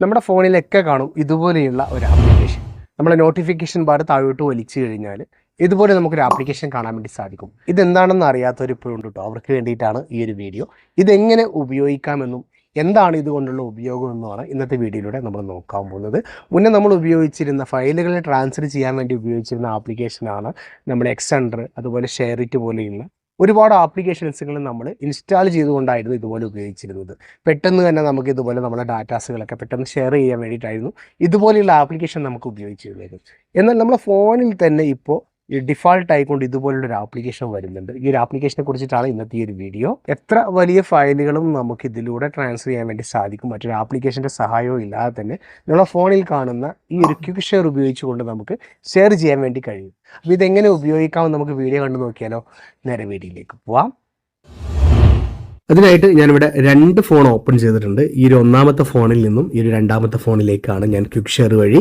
നമ്മുടെ ഫോണിലൊക്കെ കാണും ഇതുപോലെയുള്ള ഒരു ആപ്ലിക്കേഷൻ നമ്മുടെ നോട്ടിഫിക്കേഷൻ ബാർ താഴോട്ട് വലിച്ചു കഴിഞ്ഞാൽ ഇതുപോലെ നമുക്കൊരു ആപ്ലിക്കേഷൻ കാണാൻ വേണ്ടി സാധിക്കും. ഇതെന്താണെന്ന് അറിയാത്തവർ ഇപ്പോഴും ഉണ്ട് കേട്ടോ അവർക്ക് വേണ്ടിയിട്ടാണ് ഈ ഒരു വീഡിയോ ഇതെങ്ങനെ ഉപയോഗിക്കാമെന്നും എന്താണ് ഇതുകൊണ്ടുള്ള ഉപയോഗം എന്നുമാണ് ഇന്നത്തെ വീഡിയോയിലൂടെ നമ്മൾ നോക്കാൻ പോകുന്നത്. മുന്നേ നമ്മൾ ഉപയോഗിച്ചിരുന്ന ഫയലുകൾ ട്രാൻസ്ഫർ ചെയ്യാൻ വേണ്ടി ഉപയോഗിച്ചിരുന്ന ആപ്ലിക്കേഷനാണ് നമ്മുടെ എക്സ്റ്റൻഡർ അതുപോലെ ഷെയർ ഇറ്റ് പോലെയുള്ള ഒരുപാട് ആപ്ലിക്കേഷൻസുകൾ നമ്മൾ ഇൻസ്റ്റാൾ ചെയ്തുകൊണ്ടായിരുന്നു ഇതുപോലെ ഉപയോഗിച്ചിരുന്നത്. പെട്ടെന്ന് തന്നെ നമുക്ക് ഇതുപോലെ നമ്മുടെ ഡാറ്റാസുകളൊക്കെ പെട്ടെന്ന് ഷെയർ ചെയ്യാൻ വേണ്ടിയിട്ടായിരുന്നു ഇതുപോലെയുള്ള ആപ്ലിക്കേഷൻ നമുക്ക് ഉപയോഗിച്ചിരുന്നത്. എന്നാൽ നമ്മുടെ ഫോണിൽ തന്നെ ഇപ്പോൾ ഈ ഡിഫാൾട്ട് ആയിക്കൊണ്ട് ഇതുപോലുള്ള ഒരു ആപ്ലിക്കേഷൻ വരുന്നുണ്ട്. ഈ ഒരു ആപ്ലിക്കേഷനെ കുറിച്ചിട്ടാണ് ഇന്നത്തെ ഈ ഒരു വീഡിയോ എത്ര വലിയ ഫയലുകളും നമുക്ക് ഇതിലൂടെ ട്രാൻസ്ഫർ ചെയ്യാൻ വേണ്ടി സാധിക്കും? മറ്റൊരു ആപ്ലിക്കേഷന്റെ സഹായവും ഇല്ലാതെ തന്നെ നമ്മുടെ ഫോണിൽ കാണുന്ന ഈ ഒരു ക്വിക്ക് ഷെയർ ഉപയോഗിച്ചുകൊണ്ട് നമുക്ക് ഷെയർ ചെയ്യാൻ വേണ്ടി കഴിയും. അപ്പോൾ ഇതെങ്ങനെ ഉപയോഗിക്കാമെന്ന് നമുക്ക് വീഡിയോ കണ്ടു നോക്കിയാലോ? നേരെ വീഡിയോയിലേക്ക് പോവാം. അതിനായിട്ട് ഞാനിവിടെ രണ്ട് ഫോൺ ഓപ്പൺ ചെയ്തിട്ടുണ്ട്. ഈ ഒരു ഒന്നാമത്തെ ഫോണിൽ നിന്നും ഈ ഒരു രണ്ടാമത്തെ ഫോണിലേക്കാണ് ഞാൻ ക്വിക്ക് ഷെയർ വഴി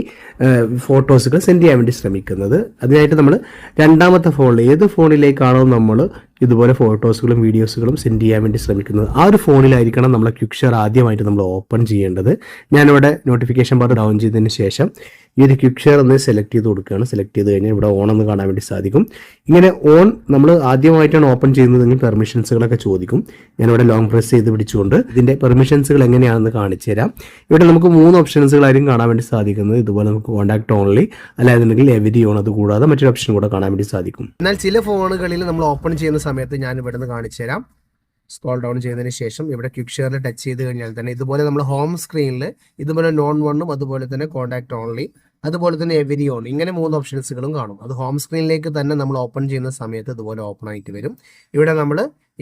ഫോട്ടോസുകൾ സെൻഡ് ചെയ്യാൻ വേണ്ടി ശ്രമിക്കുന്നത്. അതിനായിട്ട് നമ്മൾ രണ്ടാമത്തെ ഫോണിൽ ഏത് ഫോണിലേക്കാണോ നമ്മൾ ഇതുപോലെ ഫോട്ടോസുകളും വീഡിയോസുകളും സെൻഡ് ചെയ്യാൻ വേണ്ടി ശ്രമിക്കുന്നത്. ആ ഒരു ഫോണിലായിരിക്കണം നമ്മളെ ക്യുക്ഷർ ആദ്യമായിട്ട് നമ്മൾ ഓപ്പൺ ചെയ്യേണ്ടത്. ഞാനിവിടെ നോട്ടിഫിക്കേഷൻ ബാർ ഡൗൺ ചെയ്തതിന് ശേഷം ഈ ഒരു ക്യുക്ഷർ ഒന്ന് സെലക്ട് ചെയ്ത് കൊടുക്കുകയാണ്. സെലക്ട് ചെയ്ത് കഴിഞ്ഞാൽ ഇവിടെ ഓൺ എന്ന് കാണാൻ വേണ്ടി സാധിക്കും. ഇങ്ങനെ ഓൺ നമ്മൾ ആദ്യമായിട്ടാണ് ഓപ്പൺ ചെയ്യുന്നതെങ്കിൽ പെർമിഷൻസുകളൊക്കെ ചോദിക്കും. ഞാനിവിടെ ലോങ് പ്രസ് ചെയ്ത് പിടിച്ചുകൊണ്ട് ഇതിന്റെ പെർമിഷൻസുകൾ എങ്ങനെയാണെന്ന് കാണിച്ചു തരാം. ഇവിടെ നമുക്ക് മൂന്ന് ഓപ്ഷൻസുകളായിരിക്കും കാണാൻ വേണ്ടി സാധിക്കുന്നത്. ഇതുപോലെ നമുക്ക് കോൺടാക്ട് ഓൺലി അല്ലാതെ എവരി ഓൺ അത് കൂടാതെ മറ്റൊരു ഓപ്ഷൻ കൂടെ കാണാൻ വേണ്ടി സാധിക്കും. എന്നാൽ ചില ഫോണുകളിൽ നമ്മൾ ഓപ്പൺ ചെയ്യുന്ന സമയത്ത് ഞാൻ ഇവിടുന്ന് കാണിച്ചു തരാം. സ്ക്രോൾ ഡൗൺ ചെയ്തതിന് ശേഷം ഇവിടെ ക്വിക്ക് ഷെയറിൽ ടച്ച് ചെയ്ത് കഴിഞ്ഞാൽ തന്നെ ഇതുപോലെ നമ്മൾ ഹോം സ്ക്രീനിൽ ഇതുപോലെ നോൺ വണ്ണും അതുപോലെ തന്നെ കോൺടാക്ട് ഓൺലി അതുപോലെ തന്നെ എവരി ഓൺ ഇങ്ങനെ മൂന്ന് ഓപ്ഷൻസുകളും കാണും. അത് ഹോം സ്ക്രീനിലേക്ക് തന്നെ നമ്മൾ ഓപ്പൺ ചെയ്യുന്ന സമയത്ത് ഇതുപോലെ ഓപ്പൺ ആയിട്ട് വരും. ഇവിടെ നമ്മൾ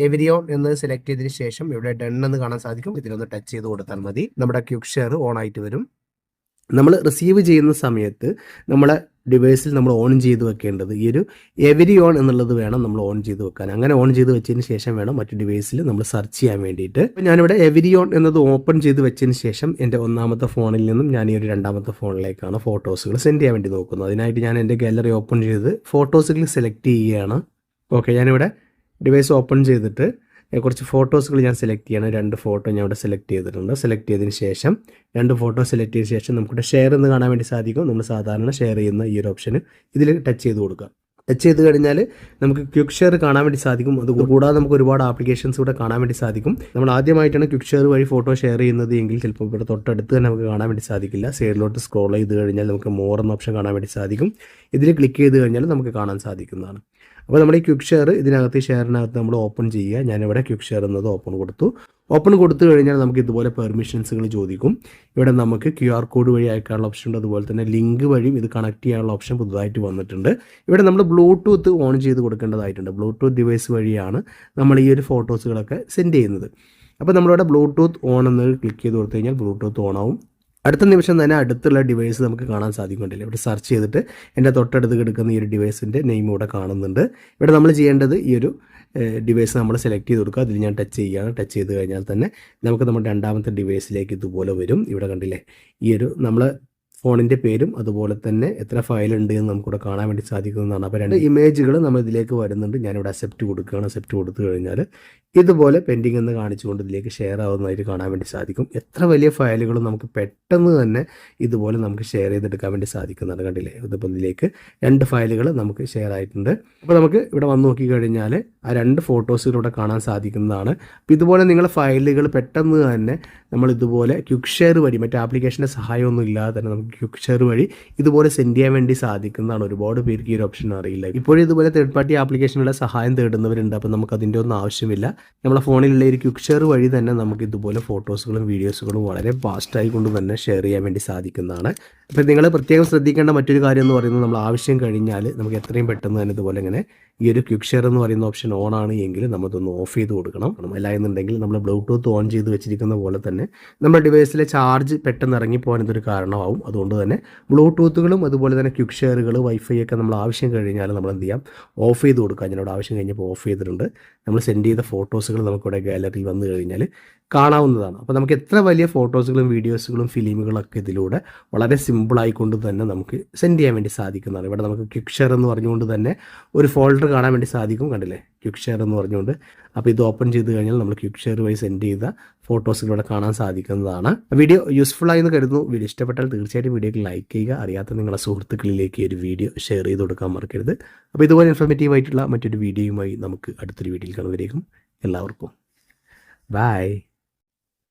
എവരി ഓൺ എന്ന് സെലക്ട് ചെയ്തതിന് ശേഷം ഇവിടെ ഡൺ എന്ന് കാണാൻ സാധിക്കും. ഇതിലൊന്ന് ടച്ച് ചെയ്ത് കൊടുത്താൽ മതി. നമ്മുടെ ക്വിക്ക് ഷെയർ ഓൺ ആയിട്ട് വരും. നമ്മൾ റിസീവ് ചെയ്യുന്ന സമയത്ത് നമ്മളെ ഡിവൈസിൽ നമ്മൾ ഓൺ ചെയ്ത് വെക്കേണ്ടത് ഈ ഒരു എവരി ഓൺ എന്നുള്ളത് വേണം നമ്മൾ ഓൺ ചെയ്ത് വെക്കാൻ. അങ്ങനെ ഓൺ ചെയ്ത് വെച്ചതിന് ശേഷം വേണം മറ്റു ഡിവൈസിൽ നമ്മൾ സെർച്ച് ചെയ്യാൻ വേണ്ടിയിട്ട്. അപ്പോൾ ഞാനിവിടെ എവരി ഓൺ എന്നത് ഓപ്പൺ ചെയ്ത് വെച്ചതിന് ശേഷം എന്റെ ഒന്നാമത്തെ ഫോണിൽ നിന്നും ഞാൻ ഈ ഒരു രണ്ടാമത്തെ ഫോണിലേക്കാണ് ഫോട്ടോസുകൾ സെൻഡ് ചെയ്യാൻ വേണ്ടി നോക്കുന്നത്. അതിനായിട്ട് ഞാൻ എന്റെ ഗാലറി ഓപ്പൺ ചെയ്ത് ഫോട്ടോസുകൾ സെലക്ട് ചെയ്യുകയാണ്. ഓക്കെ ഞാനിവിടെ ഡിവൈസ് ഓപ്പൺ ചെയ്തിട്ട് കുറച്ച് ഫോട്ടോസുകൾ ഞാൻ സെലക്ട് ചെയ്യണം. രണ്ട് ഫോട്ടോ ഞാൻ ഇവിടെ സെലക്ട് ചെയ്തിട്ടുണ്ട്. സെലക്ട് ചെയ്തതിന് ശേഷം രണ്ട് ഫോട്ടോ സെലക്ട് ചെയ്ത ശേഷം നമുക്കിവിടെ ഷെയർ എന്ന് കാണാൻ വേണ്ടി സാധിക്കും. നമ്മൾ സാധാരണ ഷെയർ ചെയ്യുന്ന ഈ ഒരു ഓപ്ഷന് ഇതിൽ ടച്ച് ചെയ്ത് കൊടുക്കുക. ടച്ച് ചെയ്ത് കഴിഞ്ഞാൽ നമുക്ക് ക്വിക്ക് ഷെയർ കാണാൻ വേണ്ടി സാധിക്കും. അത് കൂടാതെ നമുക്ക് ഒരുപാട് ആപ്ലിക്കേഷൻസ് കൂടെ കാണാൻ വേണ്ടി സാധിക്കും. നമ്മൾ ആദ്യമായിട്ടാണ് ക്വിക്ക് ഷെയർ വഴി ഫോട്ടോ ഷെയർ ചെയ്യുന്നത് എങ്കിൽ ചിലപ്പോൾ ഇവിടെ തൊട്ടടുത്ത് തന്നെ നമുക്ക് കാണാൻ വേണ്ടി സാധിക്കില്ല. സൈഡിലോട്ട് സ്ക്രോൾ ചെയ്ത് കഴിഞ്ഞാൽ നമുക്ക് മോർ എന്ന ഓപ്ഷൻ കാണാൻ വേണ്ടി സാധിക്കും. ഇതിൽ ക്ലിക്ക് ചെയ്ത് കഴിഞ്ഞാൽ നമുക്ക് കാണാൻ സാധിക്കുന്നതാണ്. അപ്പോൾ നമ്മൾ ഈ ക്വിക്ക് ഷെയർ ഇതിനകത്ത് ഷെയറിനകത്ത് നമ്മൾ ഓപ്പൺ ചെയ്യുക. ഞാനിവിടെ ക്വിക്ക് ഷെയർ എന്നത് ഓപ്പൺ കൊടുത്തു. ഓപ്പൺ കൊടുത്തു കഴിഞ്ഞാൽ നമുക്ക് ഇതുപോലെ പെർമിഷൻസുകൾ ചോദിക്കും. ഇവിടെ നമുക്ക് ക്യു ആർ കോഡ് വഴി അയക്കാനുള്ള ഓപ്ഷൻ ഉണ്ട്. അതുപോലെ തന്നെ ലിങ്ക് വഴിയും ഇത് കണക്ട് ചെയ്യാനുള്ള ഓപ്ഷൻ പുതുതായിട്ട് വന്നിട്ടുണ്ട്. ഇവിടെ നമ്മൾ ബ്ലൂടൂത്ത് ഓൺ ചെയ്ത് കൊടുക്കേണ്ടതായിട്ടുണ്ട്. ബ്ലൂടൂത്ത് ഡിവൈസ് വഴിയാണ് നമ്മൾ ഈ ഒരു ഫോട്ടോസുകളൊക്കെ സെൻഡ് ചെയ്യുന്നത്. അപ്പോൾ നമ്മളിവിടെ ബ്ലൂടൂത്ത് ഓൺ എന്ന് ക്ലിക്ക് ചെയ്ത് കൊടുത്തു കഴിഞ്ഞാൽ ബ്ലൂടൂത്ത് ഓൺ ആവും. അടുത്ത നിമിഷം തന്നെ അടുത്തുള്ള ഡിവൈസ് നമുക്ക് കാണാൻ സാധിക്കുന്നുണ്ടല്ലോ? ഇവിടെ സെർച്ച് ചെയ്തിട്ട് എന്റെ തൊട്ടടുത്ത് കിടക്കുന്ന ഈ ഒരു ഡിവൈസിന്റെ നെയിം ഇവിടെ കാണുന്നുണ്ട്. ഇവിടെ നമ്മൾ ചെയ്യേണ്ടത് ഈ ഒരു ഡിവൈസ് നമ്മൾ സെലക്ട് ചെയ്ത് കൊടുക്കുക. അതിൽ ഞാൻ ടച്ച് ചെയ്യുകയാണ്. ടച്ച് ചെയ്ത് കഴിഞ്ഞാൽ തന്നെ നമുക്ക് നമ്മുടെ രണ്ടാമത്തെ ഡിവൈസിലേക്ക് ഇതുപോലെ വരും. ഇവിടെ കണ്ടില്ലേ? ഈ ഒരു നമ്മൾ ഫോണിന്റെ പേരും അതുപോലെ തന്നെ എത്ര ഫയൽ ഉണ്ട് എന്ന് നമുക്കിവിടെ കാണാൻ വേണ്ടി സാധിക്കുന്നതാണ്. അപ്പോൾ രണ്ട് ഇമേജുകൾ നമ്മൾ ഇതിലേക്ക് വരുന്നുണ്ട്. ഞാനിവിടെ അക്സെപ്റ്റ് കൊടുക്കുകയാണ്. അക്സെപ്റ്റ് കൊടുത്തു കഴിഞ്ഞാൽ ഇതുപോലെ പെൻഡിങ് എന്ന് കാണിച്ചുകൊണ്ട് ഇതിലേക്ക് ഷെയർ ആവുന്നതായിട്ട് കാണാൻ വേണ്ടി സാധിക്കും. എത്ര വലിയ ഫയലുകളും നമുക്ക് പെട്ടെന്ന് തന്നെ ഇതുപോലെ നമുക്ക് ഷെയർ ചെയ്തെടുക്കാൻ വേണ്ടി സാധിക്കുന്നതാണ് കണ്ടില്ലേ? ഇതിപ്പോൾ ഇതിലേക്ക് രണ്ട് ഫയലുകൾ നമുക്ക് ഷെയർ ആയിട്ടുണ്ട്. അപ്പോൾ നമുക്ക് ഇവിടെ വന്ന് നോക്കിക്കഴിഞ്ഞാൽ ആ രണ്ട് ഫോട്ടോസിലൂടെ കാണാൻ സാധിക്കുന്നതാണ്. അപ്പോൾ ഇതുപോലെ നിങ്ങളെ ഫയലുകൾ പെട്ടെന്ന് തന്നെ നമ്മൾ ഇതുപോലെ ക്വിക്ക് ഷെയർ വഴി മറ്റേ ആപ്ലിക്കേഷന്റെ സഹായമൊന്നും ഇല്ലാതെ തന്നെ നമുക്ക് ക്വിക്ക് ഷെയർ വഴി ഇതുപോലെ സെൻഡ് ചെയ്യാൻ വേണ്ടി സാധിക്കുന്നതാണ്. ഒരുപാട് പേർക്ക് ഈ ഒരു ഓപ്ഷൻ അറിയില്ല. ഇപ്പോഴും ഇതുപോലെ തേർഡ് പാർട്ടി ആപ്ലിക്കേഷനുകളുടെ സഹായം തേടുന്നവരുണ്ട്. അപ്പോൾ നമുക്ക് അതിന്റെ ഒന്നും ആവശ്യമില്ല. നമ്മുടെ ഫോണിലുള്ള ഒരു ക്യുക്ക് ഷെയർ വഴി തന്നെ നമുക്ക് ഇതുപോലെ ഫോട്ടോസുകളും വീഡിയോസുകളും വളരെ ഫാസ്റ്റായി കൊണ്ട് തന്നെ ഷെയർ ചെയ്യാൻ വേണ്ടി സാധിക്കുന്നതാണ്. അപ്പോൾ നിങ്ങൾ പ്രത്യേകം ശ്രദ്ധിക്കേണ്ട മറ്റൊരു കാര്യം എന്ന് പറയുന്നത് നമ്മൾ ആവശ്യം കഴിഞ്ഞാൽ നമുക്ക് എത്രയും പെട്ടെന്ന് തന്നെ ഇതുപോലെ ഇങ്ങനെ ഈ ഒരു ക്വിക്ക് ഷെയർ എന്ന് പറയുന്ന ഓപ്ഷൻ ഓൺ ആണ് എങ്കിൽ നമ്മളതൊന്ന് ഓഫ് ചെയ്ത് കൊടുക്കണം. അല്ല എന്നുണ്ടെങ്കിൽ നമ്മൾ ബ്ലൂടൂത്ത് ഓൺ ചെയ്ത് വെച്ചിരിക്കുന്ന പോലെ തന്നെ നമ്മുടെ ഡിവൈസിലെ ചാർജ് പെട്ടെന്ന് ഇറങ്ങിപ്പോകാൻ ഇതൊരു കാരണമാവും. അതുകൊണ്ട് തന്നെ ബ്ലൂടൂത്തുകളും അതുപോലെ തന്നെ ക്വിക്ക് ഷെയറുകൾ വൈഫൈ ഒക്കെ നമ്മൾ ആവശ്യം കഴിഞ്ഞാൽ നമ്മൾ എന്ത് ചെയ്യാം? ഓഫ് ചെയ്ത് കൊടുക്കുക. ഞാനിവിടെ ആവശ്യം കഴിഞ്ഞപ്പോൾ ഓഫ് ചെയ്തിട്ടുണ്ട്. നമ്മൾ സെൻഡ് ചെയ്ത ഫോട്ടോസുകൾ നമുക്കിവിടെ ഗാലറിയിൽ വന്നു കഴിഞ്ഞാൽ കാണാവുന്നതാണ്. അപ്പോൾ നമുക്ക് എത്ര വലിയ ഫോട്ടോസുകളും വീഡിയോസുകളും ഫിലിമുകളൊക്കെ ഇതിലൂടെ വളരെ സിമ്പിളായിക്കൊണ്ട് തന്നെ നമുക്ക് സെൻഡ് ചെയ്യാൻ വേണ്ടി സാധിക്കുന്നതാണ്. ഇവിടെ നമുക്ക് ക്യുക്ഷർ എന്ന് പറഞ്ഞുകൊണ്ട് തന്നെ ഒരു ഫോൾഡർ കാണാൻ വേണ്ടി സാധിക്കും കണ്ടില്ലേ? ക്യുക്ഷർ എന്ന് പറഞ്ഞുകൊണ്ട്. അപ്പോൾ ഇത് ഓപ്പൺ ചെയ്ത് കഴിഞ്ഞാൽ നമ്മൾ ക്യുക്ഷർ വഴി സെൻഡ് ചെയ്ത ഫോട്ടോസുകൾ ഇവിടെ കാണാൻ സാധിക്കുന്നതാണ്. വീഡിയോ യൂസ്ഫുൾ ആയെന്ന് കരുതുന്നു. വീഡിയോ ഇഷ്ടപ്പെട്ടാൽ തീർച്ചയായിട്ടും വീഡിയോക്ക് ലൈക്ക് ചെയ്യുക. അറിയാത്ത നിങ്ങളുടെ സുഹൃത്തുക്കളിലേക്ക് ഒരു വീഡിയോ ഷെയർ ചെയ്ത് കൊടുക്കാൻ മറക്കരുത്. അപ്പോൾ ഇതുപോലെ ഇൻഫോർമേറ്റീവ് ആയിട്ടുള്ള മറ്റൊരു വീഡിയോയുമായി നമുക്ക് അടുത്തൊരു വീഡിയോയിൽ കാണുന്നവരേക്കും എല്ലാവർക്കും. ബൈ